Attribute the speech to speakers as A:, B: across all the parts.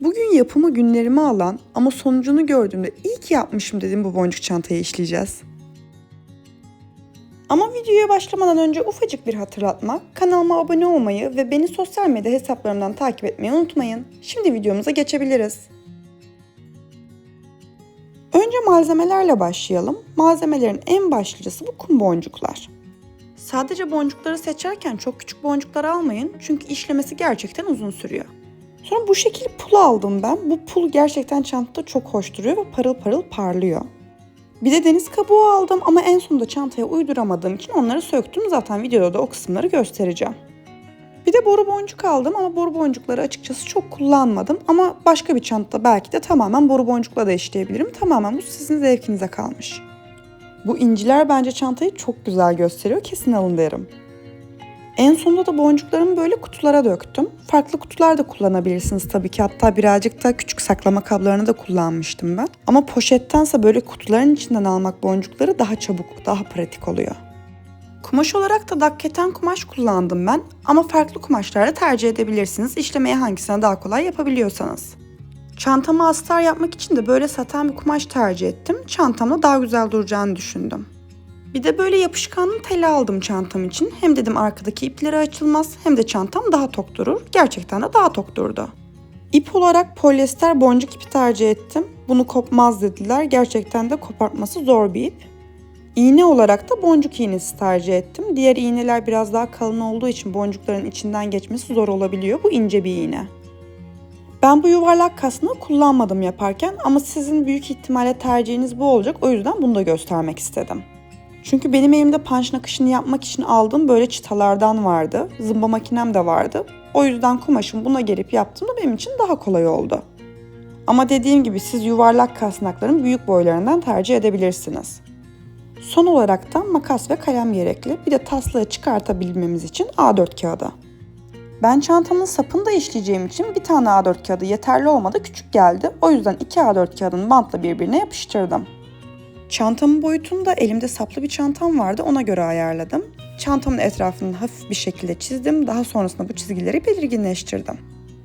A: Bugün yapımı günlerimi alan ama sonucunu gördüğümde iyi ki yapmışım dedim bu boncuk çantayı işleyeceğiz. Ama videoya başlamadan önce ufacık bir hatırlatma. Kanalıma abone olmayı ve beni sosyal medya hesaplarımdan takip etmeyi unutmayın. Şimdi videomuza geçebiliriz. Önce malzemelerle başlayalım. Malzemelerin en başlıcası bu kum boncuklar. Sadece boncukları seçerken çok küçük boncuklar almayın çünkü işlemesi gerçekten uzun sürüyor. Sonra bu şekil pul aldım ben. Bu pul gerçekten çantada çok hoş duruyor ve parıl parıl parlıyor. Bir de deniz kabuğu aldım ama en sonunda çantaya uyduramadığım için onları söktüm. Zaten videoda da o kısımları göstereceğim. Bir de boru boncuk aldım ama boru boncukları açıkçası çok kullanmadım. Ama başka bir çantada belki de tamamen boru boncukla da işleyebilirim. Tamamen bu sizin zevkinize kalmış. Bu inciler bence çantayı çok güzel gösteriyor. Kesin alın derim. En sonunda da boncuklarımı böyle kutulara döktüm. Farklı kutular da kullanabilirsiniz tabii ki. Hatta birazcık da küçük saklama kablarını da kullanmıştım ben. Ama poşettense böyle kutuların içinden almak boncukları daha çabuk, daha pratik oluyor. Kumaş olarak da dakketen kumaş kullandım ben. Ama farklı kumaşlar da tercih edebilirsiniz. İşlemeye hangisine daha kolay yapabiliyorsanız. Çantama astar yapmak için de böyle saten bir kumaş tercih ettim. Çantamda daha güzel duracağını düşündüm. Bir de böyle yapışkanlı teli aldım çantam için. Hem dedim arkadaki ipleri açılmaz hem de çantam daha tok durur. Gerçekten de daha tok durdu. İp olarak polyester boncuk ipi tercih ettim. Bunu kopmaz dediler. Gerçekten de kopartması zor bir ip. İğne olarak da boncuk iğnesi tercih ettim. Diğer iğneler biraz daha kalın olduğu için boncukların içinden geçmesi zor olabiliyor. Bu ince bir iğne. Ben bu yuvarlak kasnağı kullanmadım yaparken ama sizin büyük ihtimalle tercihiniz bu olacak. O yüzden bunu da göstermek istedim. Çünkü benim elimde punch nakışını yapmak için aldığım böyle çıtalardan vardı. Zımba makinem de vardı. O yüzden kumaşım buna gelip yaptığımda benim için daha kolay oldu. Ama dediğim gibi siz yuvarlak kasnakların büyük boylarından tercih edebilirsiniz. Son olarak da makas ve kalem gerekli. Bir de taslağı çıkartabilmemiz için A4 kağıdı. Ben çantamın sapını da işleyeceğim için bir tane A4 kağıdı yeterli olmadı küçük geldi. O yüzden iki A4 kağıdını bantla birbirine yapıştırdım. Çantamın boyutunu da elimde saplı bir çantam vardı ona göre ayarladım. Çantamın etrafını hafif bir şekilde çizdim. Daha sonrasında bu çizgileri belirginleştirdim.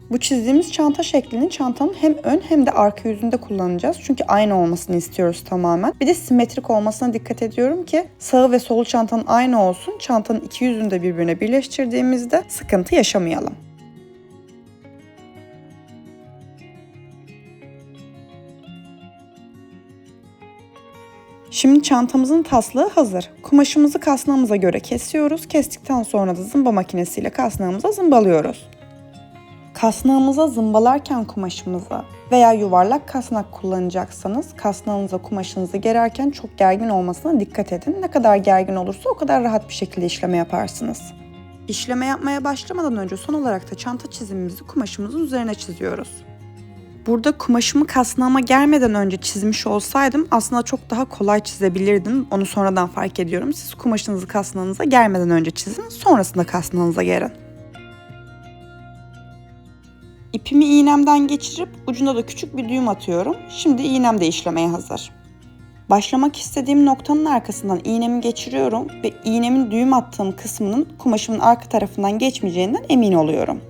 A: Bu çizdiğimiz çanta şeklini çantanın hem ön hem de arka yüzünde kullanacağız. Çünkü aynı olmasını istiyoruz tamamen. Bir de simetrik olmasına dikkat ediyorum ki sağı ve sol çantanın aynı olsun. Çantanın iki yüzünü de birbirine birleştirdiğimizde sıkıntı yaşamayalım. Şimdi çantamızın taslığı hazır. Kumaşımızı kasnağımıza göre kesiyoruz. Kestikten sonra da zımba makinesiyle kasnağımıza zımbalıyoruz. Kasnağımıza zımbalarken kumaşımıza veya yuvarlak kasnak kullanacaksanız kasnağınıza kumaşınızı gererken çok gergin olmasına dikkat edin. Ne kadar gergin olursa o kadar rahat bir şekilde işleme yaparsınız. İşleme yapmaya başlamadan önce son olarak da çanta çizimimizi kumaşımızın üzerine çiziyoruz. Burada kumaşımı kasnağıma germeden önce çizmiş olsaydım aslında çok daha kolay çizebilirdim. Onu sonradan fark ediyorum. Siz kumaşınızı kasnağınıza germeden önce çizin, sonrasında kasnağınıza gerin. İpimi iğnemden geçirip ucuna da küçük bir düğüm atıyorum. Şimdi iğnem de işlemeye hazır. Başlamak istediğim noktanın arkasından iğnemi geçiriyorum ve iğnemin düğüm attığım kısmının kumaşımın arka tarafından geçmeyeceğinden emin oluyorum.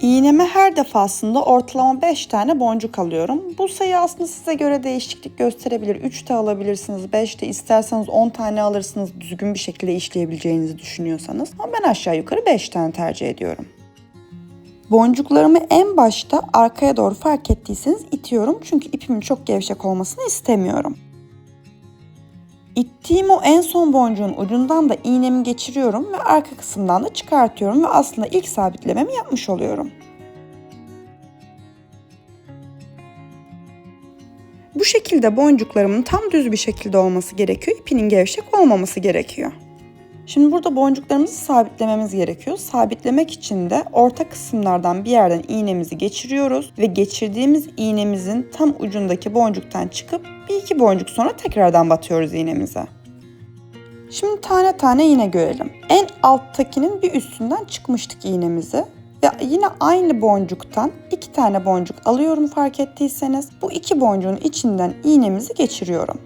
A: İğneme her defasında ortalama 5 tane boncuk alıyorum. Bu sayı aslında size göre değişiklik gösterebilir. 3 de alabilirsiniz, 5 de isterseniz 10 tane alırsınız düzgün bir şekilde işleyebileceğinizi düşünüyorsanız. Ama ben aşağı yukarı 5 tane tercih ediyorum. Boncuklarımı en başta arkaya doğru fark ettiyseniz itiyorum. Çünkü ipimin çok gevşek olmasını istemiyorum. İttiğim o en son boncuğun ucundan da iğnemi geçiriyorum ve arka kısımdan da çıkartıyorum ve aslında ilk sabitlememi yapmış oluyorum. Bu şekilde boncuklarımın tam düz bir şekilde olması gerekiyor. İpinin gevşek olmaması gerekiyor. Şimdi burada boncuklarımızı sabitlememiz gerekiyor. Sabitlemek için de orta kısımlardan bir yerden iğnemizi geçiriyoruz ve geçirdiğimiz iğnemizin tam ucundaki boncuktan çıkıp bir iki boncuk sonra tekrardan batıyoruz iğnemize. Şimdi tane tane iğne görelim. En alttakinin bir üstünden çıkmıştık iğnemizi. Ve yine aynı boncuktan iki tane boncuk alıyorum fark ettiyseniz. Bu iki boncuğun içinden iğnemizi geçiriyorum.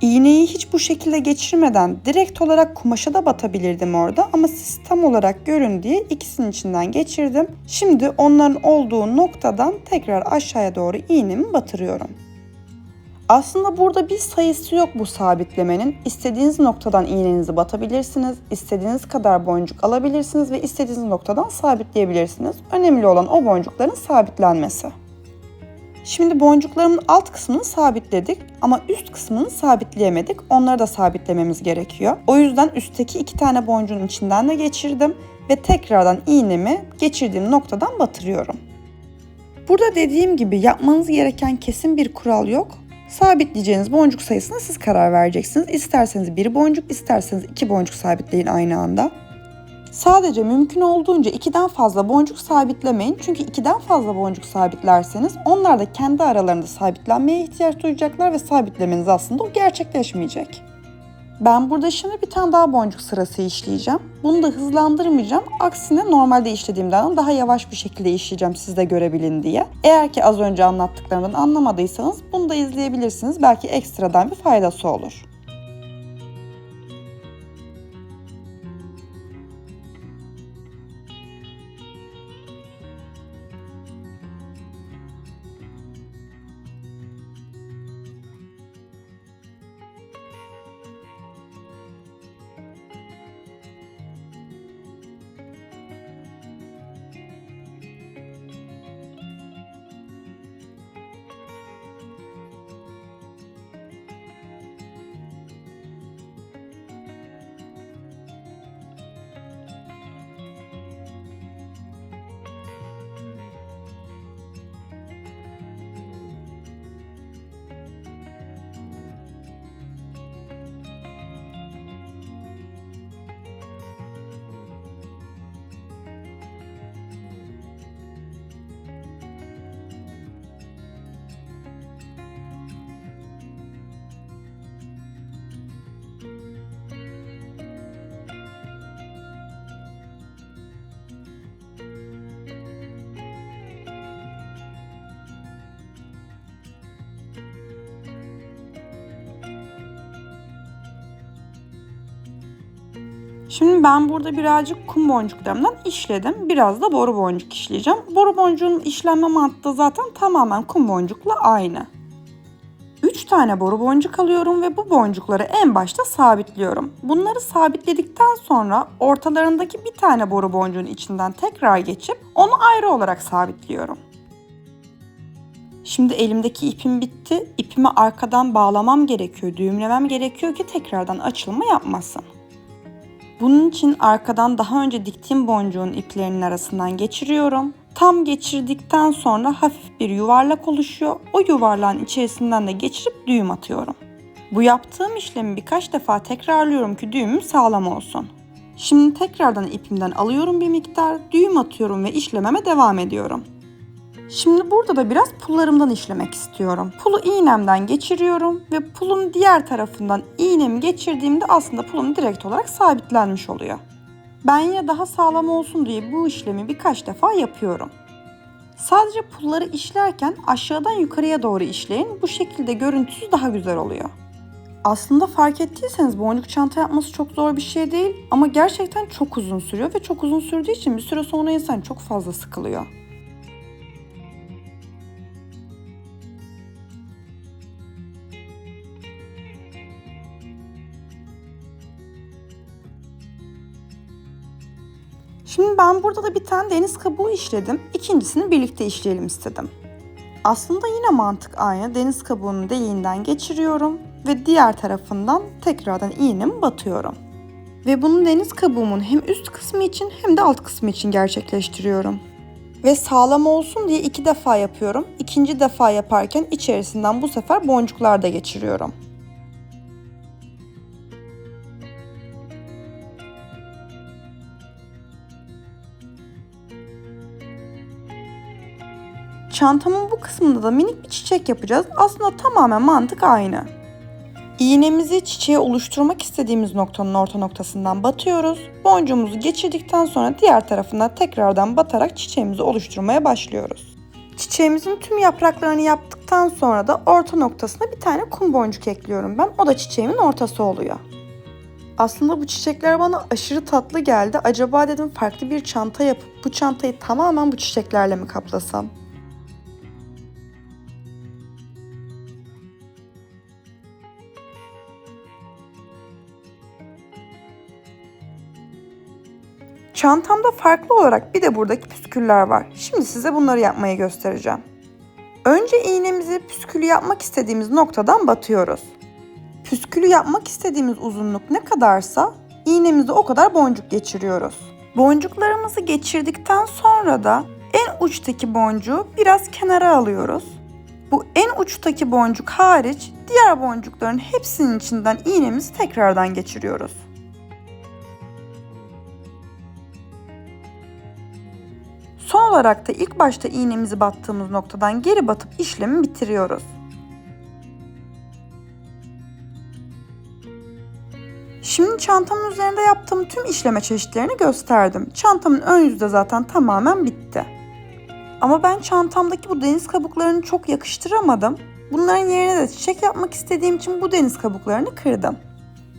A: İğneyi hiç bu şekilde geçirmeden direkt olarak kumaşa da batabilirdim orada ama siz tam olarak görün diye ikisinin içinden geçirdim. Şimdi onların olduğu noktadan tekrar aşağıya doğru iğnemi batırıyorum. Aslında burada bir sayısı yok bu sabitlemenin. İstediğiniz noktadan iğnenizi batabilirsiniz, istediğiniz kadar boncuk alabilirsiniz ve istediğiniz noktadan sabitleyebilirsiniz. Önemli olan o boncukların sabitlenmesi. Şimdi boncuklarımın alt kısmını sabitledik ama üst kısmını sabitleyemedik. Onları da sabitlememiz gerekiyor. O yüzden üstteki iki tane boncuğun içinden de geçirdim ve tekrardan iğnemi geçirdiğim noktadan batırıyorum. Burada dediğim gibi yapmanız gereken kesin bir kural yok. Sabitleyeceğiniz boncuk sayısına siz karar vereceksiniz. İsterseniz bir boncuk, isterseniz iki boncuk sabitleyin aynı anda. Sadece mümkün olduğunca ikiden fazla boncuk sabitlemeyin. Çünkü ikiden fazla boncuk sabitlerseniz onlar da kendi aralarında sabitlenmeye ihtiyaç duyacaklar ve sabitlemeniz aslında gerçekleşmeyecek. Ben burada şimdi bir tane daha boncuk sırası işleyeceğim. Bunu da hızlandırmayacağım. Aksine normalde işlediğimden daha yavaş bir şekilde işleyeceğim siz de görebilin diye. Eğer ki az önce anlattıklarımdan anlamadıysanız bunu da izleyebilirsiniz. Belki ekstradan bir faydası olur. Şimdi ben burada birazcık kum boncuklarımdan işledim. Biraz da boru boncuk işleyeceğim. Boru boncuğun işlenme mantığı zaten tamamen kum boncukla aynı. 3 tane boru boncuk alıyorum ve bu boncukları en başta sabitliyorum. Bunları sabitledikten sonra ortalarındaki bir tane boru boncuğun içinden tekrar geçip onu ayrı olarak sabitliyorum. Şimdi elimdeki ipim bitti. İpimi arkadan bağlamam gerekiyor, düğümlemem gerekiyor ki tekrardan açılma yapmasın. Bunun için arkadan daha önce diktiğim boncuğun iplerinin arasından geçiriyorum. Tam geçirdikten sonra hafif bir yuvarlak oluşuyor. O yuvarlağın içerisinden de geçirip düğüm atıyorum. Bu yaptığım işlemi birkaç defa tekrarlıyorum ki düğümüm sağlam olsun. Şimdi tekrardan ipimden alıyorum bir miktar, düğüm atıyorum ve işlememe devam ediyorum. Şimdi burada da biraz pullarımdan işlemek istiyorum. Pulu iğnemden geçiriyorum ve pulun diğer tarafından iğnemi geçirdiğimde aslında pulum direkt olarak sabitlenmiş oluyor. Ben yine daha sağlam olsun diye bu işlemi birkaç defa yapıyorum. Sadece pulları işlerken aşağıdan yukarıya doğru işleyin. Bu şekilde görüntüsü daha güzel oluyor. Aslında fark ettiyseniz boncuk çanta yapması çok zor bir şey değil ama gerçekten çok uzun sürüyor ve çok uzun sürdüğü için bir süre sonra insan çok fazla sıkılıyor. Şimdi ben burada da bir tane deniz kabuğu işledim. İkincisini birlikte işleyelim istedim. Aslında yine mantık aynı. Deniz kabuğunun deliğinden geçiriyorum ve diğer tarafından tekrardan iğnemi batıyorum. Ve bunu deniz kabuğumun hem üst kısmı için hem de alt kısmı için gerçekleştiriyorum. Ve sağlam olsun diye iki defa yapıyorum. İkinci defa yaparken içerisinden bu sefer boncuklar da geçiriyorum. Çantamın bu kısmında da minik bir çiçek yapacağız. Aslında tamamen mantık aynı. İğnemizi çiçeği oluşturmak istediğimiz noktanın orta noktasından batıyoruz. Boncuğumuzu geçirdikten sonra diğer tarafından tekrardan batarak çiçeğimizi oluşturmaya başlıyoruz. Çiçeğimizin tüm yapraklarını yaptıktan sonra da orta noktasına bir tane kum boncuk ekliyorum ben. O da çiçeğimin ortası oluyor. Aslında bu çiçekler bana aşırı tatlı geldi. Acaba dedim farklı bir çanta yapıp bu çantayı tamamen bu çiçeklerle mi kaplasam? Çantamda farklı olarak bir de buradaki püsküller var. Şimdi size bunları yapmayı göstereceğim. Önce iğnemizi püskülü yapmak istediğimiz noktadan batıyoruz. Püskülü yapmak istediğimiz uzunluk ne kadarsa iğnemize o kadar boncuk geçiriyoruz. Boncuklarımızı geçirdikten sonra da en uçtaki boncuğu biraz kenara alıyoruz. Bu en uçtaki boncuk hariç diğer boncukların hepsinin içinden iğnemizi tekrardan geçiriyoruz. Son olarak da ilk başta iğnemizi battığımız noktadan geri batıp işlemi bitiriyoruz. Şimdi çantamın üzerinde yaptığım tüm işleme çeşitlerini gösterdim. Çantamın ön yüzü de zaten tamamen bitti. Ama ben çantamdaki bu deniz kabuklarını çok yakıştıramadım. Bunların yerine de çiçek yapmak istediğim için bu deniz kabuklarını kırdım.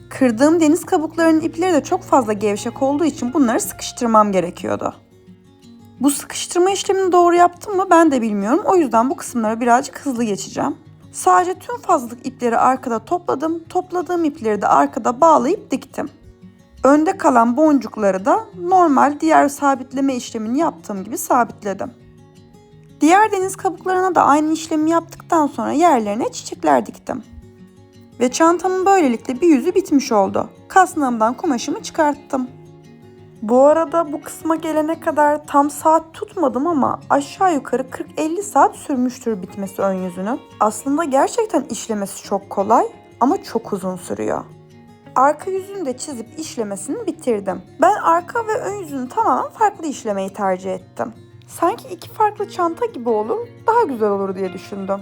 A: Kırdığım deniz kabuklarının ipleri de çok fazla gevşek olduğu için bunları sıkıştırmam gerekiyordu. Bu sıkıştırma işlemini doğru yaptım mı ben de bilmiyorum. O yüzden bu kısımları birazcık hızlı geçeceğim. Sadece tüm fazlalık ipleri arkada topladım. Topladığım ipleri de arkada bağlayıp diktim. Önde kalan boncukları da normal diğer sabitleme işlemini yaptığım gibi sabitledim. Diğer deniz kabuklarına da aynı işlemi yaptıktan sonra yerlerine çiçekler diktim. Ve çantamın böylelikle bir yüzü bitmiş oldu. Kasnağımdan kumaşımı çıkarttım. Bu arada bu kısma gelene kadar tam saat tutmadım ama aşağı yukarı 40-50 saat sürmüştür bitmesi ön yüzünün. Aslında gerçekten işlemesi çok kolay ama çok uzun sürüyor. Arka yüzünü de çizip işlemesini bitirdim. Ben arka ve ön yüzünü tamamen farklı işlemeyi tercih ettim. Sanki iki farklı çanta gibi olur, daha güzel olur diye düşündüm.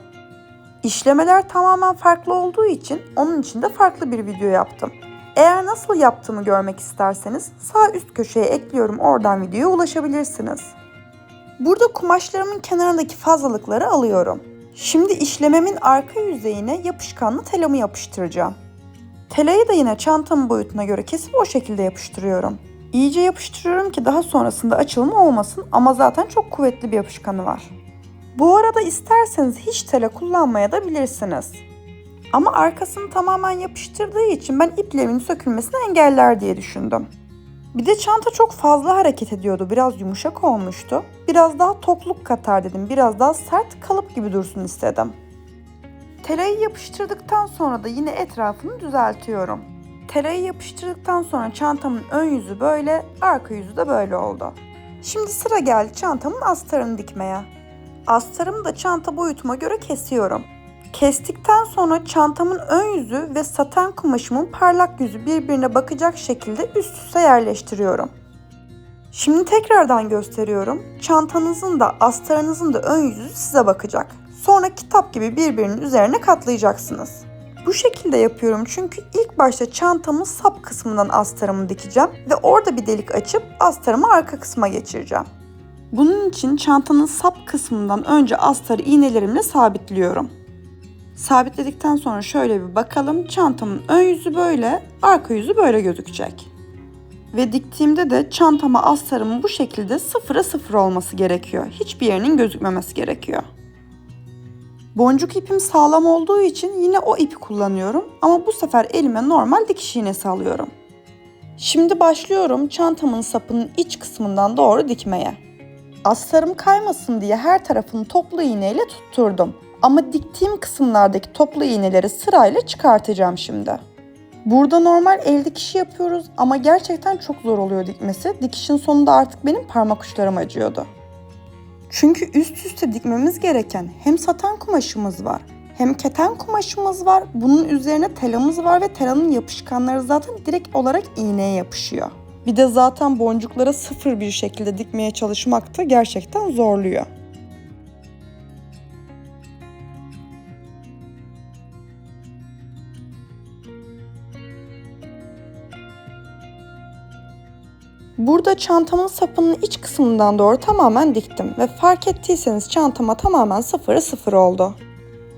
A: İşlemeler tamamen farklı olduğu için onun için de farklı bir video yaptım. Eğer nasıl yaptığımı görmek isterseniz sağ üst köşeye ekliyorum oradan videoya ulaşabilirsiniz. Burada kumaşlarımın kenarındaki fazlalıkları alıyorum. Şimdi işlememin arka yüzeyine yapışkanlı telami yapıştıracağım. Telayı da yine çantamın boyutuna göre kesip o şekilde yapıştırıyorum. İyice yapıştırıyorum ki daha sonrasında açılma olmasın ama zaten çok kuvvetli bir yapışkanı var. Bu arada isterseniz hiç tela kullanmaya da bilirsiniz. Ama arkasını tamamen yapıştırdığı için ben iplerimin sökülmesini engeller diye düşündüm. Bir de çanta çok fazla hareket ediyordu. Biraz yumuşak olmuştu. Biraz daha tokluk katar dedim. Biraz daha sert kalıp gibi dursun istedim. Telayı yapıştırdıktan sonra da yine etrafını düzeltiyorum. Telayı yapıştırdıktan sonra çantamın ön yüzü böyle, arka yüzü de böyle oldu. Şimdi sıra geldi çantamın astarını dikmeye. Astarımı da çanta boyutuma göre kesiyorum. Kestikten sonra çantamın ön yüzü ve saten kumaşımın parlak yüzü birbirine bakacak şekilde üst üste yerleştiriyorum. Şimdi tekrardan gösteriyorum. Çantanızın da astarınızın da ön yüzü size bakacak. Sonra kitap gibi birbirinin üzerine katlayacaksınız. Bu şekilde yapıyorum çünkü ilk başta çantamın sap kısmından astarımı dikeceğim ve orada bir delik açıp astarımı arka kısma geçireceğim. Bunun için çantanın sap kısmından önce astarı iğnelerimle sabitliyorum. Sabitledikten sonra şöyle bir bakalım. Çantamın ön yüzü böyle, arka yüzü böyle gözükecek. Ve diktiğimde de çantama astarımın bu şekilde sıfıra sıfır olması gerekiyor. Hiçbir yerinin gözükmemesi gerekiyor. Boncuk ipim sağlam olduğu için yine o ipi kullanıyorum ama bu sefer elime normal dikiş iğnesi alıyorum. Şimdi başlıyorum çantamın sapının iç kısmından doğru dikmeye. Astarım kaymasın diye her tarafını toplu iğneyle tutturdum. Ama diktiğim kısımlardaki toplu iğneleri sırayla çıkartacağım şimdi. Burada normal el dikişi yapıyoruz ama gerçekten çok zor oluyor dikmesi. Dikişin sonunda artık benim parmak uçlarım acıyordu. Çünkü üst üste dikmemiz gereken hem satan kumaşımız var hem keten kumaşımız var. Bunun üzerine telamız var ve telanın yapışkanları zaten direkt olarak iğneye yapışıyor. Bir de zaten boncuklara sıfır bir şekilde dikmeye çalışmak da gerçekten zorluyor. Burada çantamın sapının iç kısmından doğru tamamen diktim ve fark ettiyseniz çantama tamamen sıfırı sıfır oldu.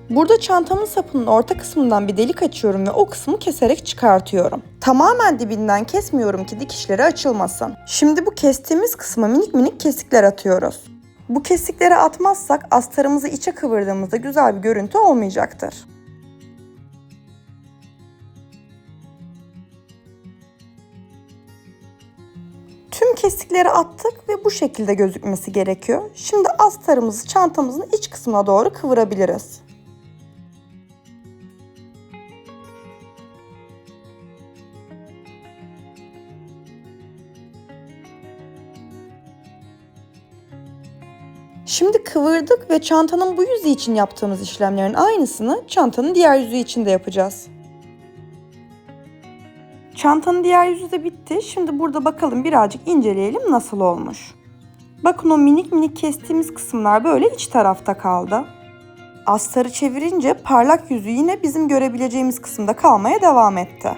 A: Burada çantamın sapının orta kısmından bir delik açıyorum ve o kısmı keserek çıkartıyorum. Tamamen dibinden kesmiyorum ki dikişleri açılmasın. Şimdi bu kestiğimiz kısma minik minik kesikler atıyoruz. Bu kesikleri atmazsak astarımızı içe kıvırdığımızda güzel bir görüntü olmayacaktır. Tüm kesikleri attık ve bu şekilde gözükmesi gerekiyor. Şimdi astarımızı çantamızın iç kısmına doğru kıvırabiliriz. Şimdi kıvırdık ve çantanın bu yüzü için yaptığımız işlemlerin aynısını çantanın diğer yüzü için de yapacağız. Çantanın diğer yüzü de bitti. Şimdi burada bakalım birazcık inceleyelim nasıl olmuş. Bakın o minik minik kestiğimiz kısımlar böyle iç tarafta kaldı. Astarı çevirince parlak yüzü yine bizim görebileceğimiz kısımda kalmaya devam etti.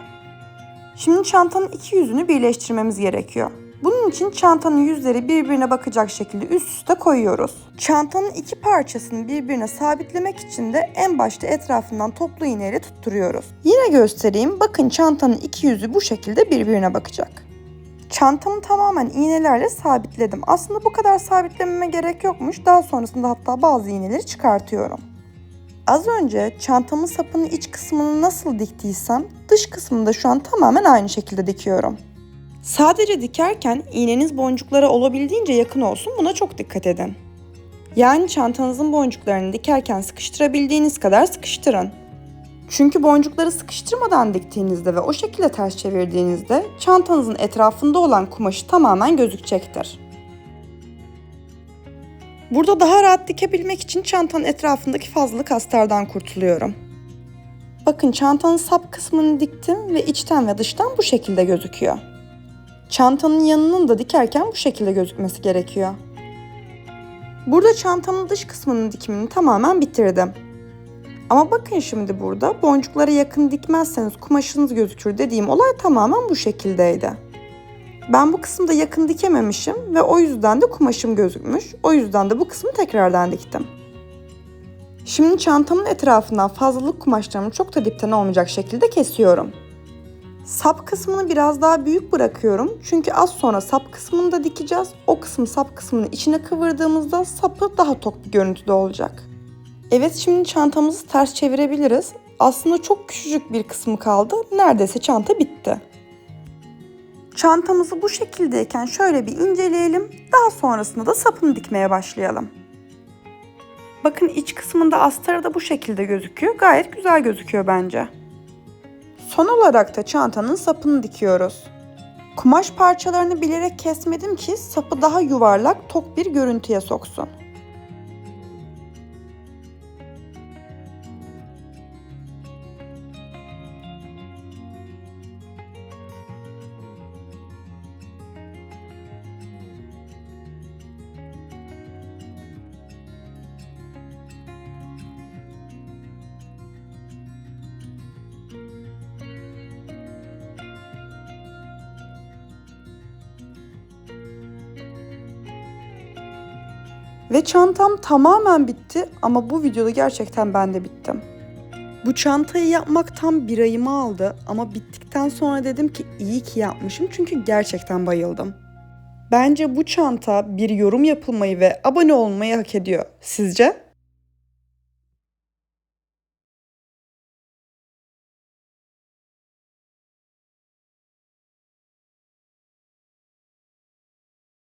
A: Şimdi çantanın iki yüzünü birleştirmemiz gerekiyor. Bunun için çantanın yüzleri birbirine bakacak şekilde üst üste koyuyoruz. Çantanın iki parçasını birbirine sabitlemek için de en başta etrafından toplu iğneyle tutturuyoruz. Yine göstereyim. Bakın çantanın iki yüzü bu şekilde birbirine bakacak. Çantamı tamamen iğnelerle sabitledim. Aslında bu kadar sabitlememe gerek yokmuş. Daha sonrasında hatta bazı iğneleri çıkartıyorum. Az önce çantamın sapının iç kısmını nasıl diktiysem dış kısmını da şu an tamamen aynı şekilde dikiyorum. Sadece dikerken iğneniz boncuklara olabildiğince yakın olsun buna çok dikkat edin. Yani çantanızın boncuklarını dikerken sıkıştırabildiğiniz kadar sıkıştırın. Çünkü boncukları sıkıştırmadan diktiğinizde ve o şekilde ters çevirdiğinizde çantanızın etrafında olan kumaşı tamamen gözükecektir. Burada daha rahat dikebilmek için çantanın etrafındaki fazlalık astardan kurtuluyorum. Bakın çantanın sap kısmını diktim ve içten ve dıştan bu şekilde gözüküyor. Çantanın yanının da dikerken bu şekilde gözükmesi gerekiyor. Burada çantamın dış kısmının dikimini tamamen bitirdim. Ama bakın şimdi burada boncuklara yakın dikmezseniz kumaşınız gözükür dediğim olay tamamen bu şekildeydi. Ben bu kısımda yakın dikememişim ve o yüzden de kumaşım gözükmüş. O yüzden de bu kısmı tekrardan diktim. Şimdi çantamın etrafından fazlalık kumaşlarımı çok da dipten olmayacak şekilde kesiyorum. Sap kısmını biraz daha büyük bırakıyorum. Çünkü az sonra sap kısmını da dikeceğiz. O kısım sap kısmını içine kıvırdığımızda sapı daha tok bir görüntüde olacak. Evet şimdi çantamızı ters çevirebiliriz. Aslında çok küçücük bir kısmı kaldı. Neredeyse çanta bitti. Çantamızı bu şekildeyken şöyle bir inceleyelim. Daha sonrasında da sapını dikmeye başlayalım. Bakın iç kısmında astarı da bu şekilde gözüküyor. Gayet güzel gözüküyor bence. Son olarak da çantanın sapını dikiyoruz. Kumaş parçalarını bilerek kesmedim ki sapı daha yuvarlak, tok bir görüntüye soksun. Ve çantam tamamen bitti ama bu videoda gerçekten ben de bittim. Bu çantayı yapmak tam bir ayımı aldı ama bittikten sonra dedim ki iyi ki yapmışım çünkü gerçekten bayıldım. Bence bu çanta bir yorum yapılmayı ve abone olmayı hak ediyor. Sizce?